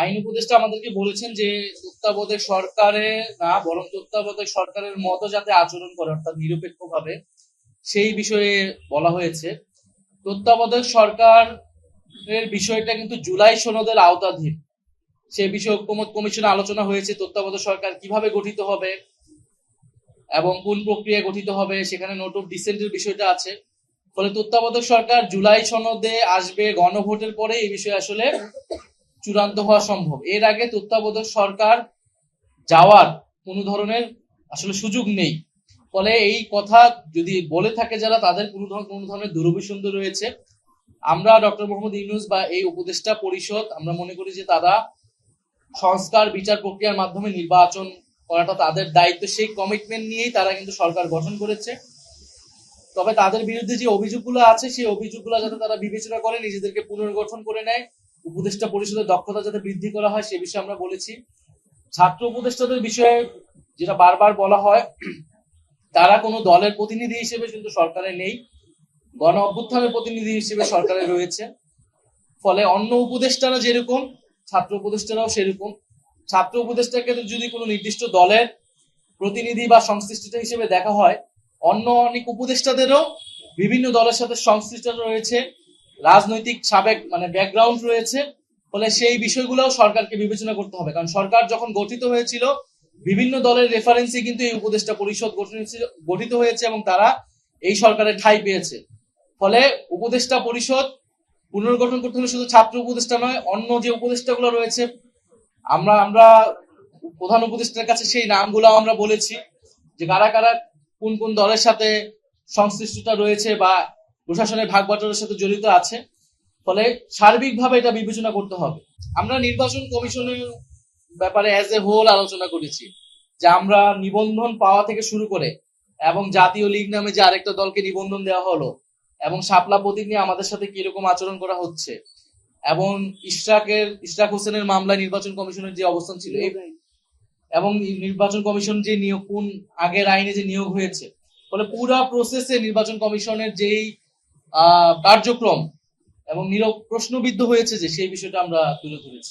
আইন উপদেষ্টা আমাদেরকে বলেছেন যে তত্ত্বাবধায়ক সরকারে না, বরং তত্ত্বাবধায়ক সরকারের মতো যাতে আচরণ করে, অর্থাৎ নিরপেক্ষভাবে, সেই বিষয়ে বলা হয়েছে। তত্ত্বাবধায়ক সরকারের বিষয়টা কিন্তু জুলাই সনদের আওতাধীন। সে বিষয়ে ঐক্যমত কমিশনে আলোচনা হয়েছে, তত্ত্বাবধায়ক সরকার কীভাবে গঠিত হবে এবং কোন প্রক্রিয়া গঠিত হবে, সেখানে নোট অফ ডিসেন্টের বিষয়টা আছে। ফলে তত্ত্বাবধায়ক সরকার জুলাই সনদে আসবে গণভোটের পরে, এই বিষয়ে আসলে চূড়ান্ত হওয়া সম্ভব। এর আগে তত্ত্বাবধায়ক সরকার যাওয়ার কোনো ধরনের আসলে সুযোগ নেই। ফলে এই কথা যদি বলে থাকে যারা, তাদের কোনো ধরনের কোনো ধরনের দুরভিসন্ধি রয়েছে। আমরা ডক্টর মোহাম্মদ ইউনুস বা এই উপদেষ্টা পরিষদ, আমরা মনে করি যে তারা সংস্কার, বিচার প্রক্রিয়ার মাধ্যমে নির্বাচন করাটা তাদের দায়িত্ব। সেই কমিটমেন্ট নিয়েই তারা কিন্তু সরকার গঠন করেছে। তবে তাদের বিরুদ্ধে যে অভিযোগগুলো আছে, সেই অভিযোগগুলো যাতে তারা বিবেচনা করে, নিজেদেরকে পুনর্গঠন করে নেয়। উপদেষ্টা পরিষদের দক্ষতা যাতে বৃদ্ধি করা হয়, সে বিষয়ে আমরা বলেছি। ছাত্র উপদেষ্টাদের বিষয়ে যেটা বারবার বলা হয়, তারা কোনো দলের প্রতিনিধি হিসেবে কিন্তু সরকারে নেই। গণ অভ্যুত্থানের প্রতিনিধি হিসেবে সরকারে রয়েছে। ফলে অন্য উপদেষ্টারা যেরকম, ছাত্র উপদেষ্টারাও সেরকম। ছাত্র উপদেষ্টাকে যদি কোনো নির্দিষ্ট দলের প্রতিনিধি বা সংশ্লিষ্ট হিসেবে দেখা হয়, অন্য অনেক উপদেষ্টাদেরও বিভিন্ন দলের সাথে সংশ্লিষ্ট রয়েছে। রাজনৈতিক সাবেক মানে ব্যাকগ্রাউন্ড রয়েছে, ফলে সেই বিষয়গুলোও সরকারকে বিবেচনা করতে হবে। কারণ সরকার যখন গঠিত হয়েছিল, বিভিন্ন দলের রেফারেন্সে কিন্তু এই উপদেষ্টা পরিষদ গঠিত হয়েছে এবং তারা এই সরকারের ঠাঁই পেয়েছে। ফলে উপদেষ্টা পরিষদ পুনর্গঠন করতে হলে শুধু ছাত্র উপদেষ্টা নয়, অন্য যে উপদেষ্টাগুলো রয়েছে, আমরা আমরা প্রধান উপদেষ্টার কাছে সেই নামগুলো আমরা বলেছি যে কারা কারা, কোন কোন দলের সাথে সংশ্লিষ্টতা রয়েছে বা প্রশাসনের ভাগ বাটোয়ারার সাথে জড়িত আছে ফলে সার্বিকভাবে এটা বিবেচনা করতে হবে। আমরা নির্বাচন কমিশনের ব্যাপারে অ্যাজ এ হোল আলোচনা করেছি যে আমরা নিবন্ধন পাওয়া থেকে শুরু করে এবং জাতীয় লীগ নামে যে আরেকটা দলকে নিবন্ধন দেওয়া হলো এবং শাপলা প্রতীক নিয়ে আমাদের সাথে কীরকম আচরণ করা হচ্ছে এবং ইশরাকের ইশরাক হোসেনের মামলায় নির্বাচন কমিশনের যে অবস্থান ছিল এই এবং নির্বাচন কমিশন যে নিয়োগ কোন আগের আইনে যে নিয়োগ হয়েছে ফলে পুরা প্রসেসে নির্বাচন কমিশনের যেই কার্যক্রম এবং নীরব প্রশ্নবিদ্ধ হয়েছে যে সেই বিষয়টা আমরা তুলে ধরেছি।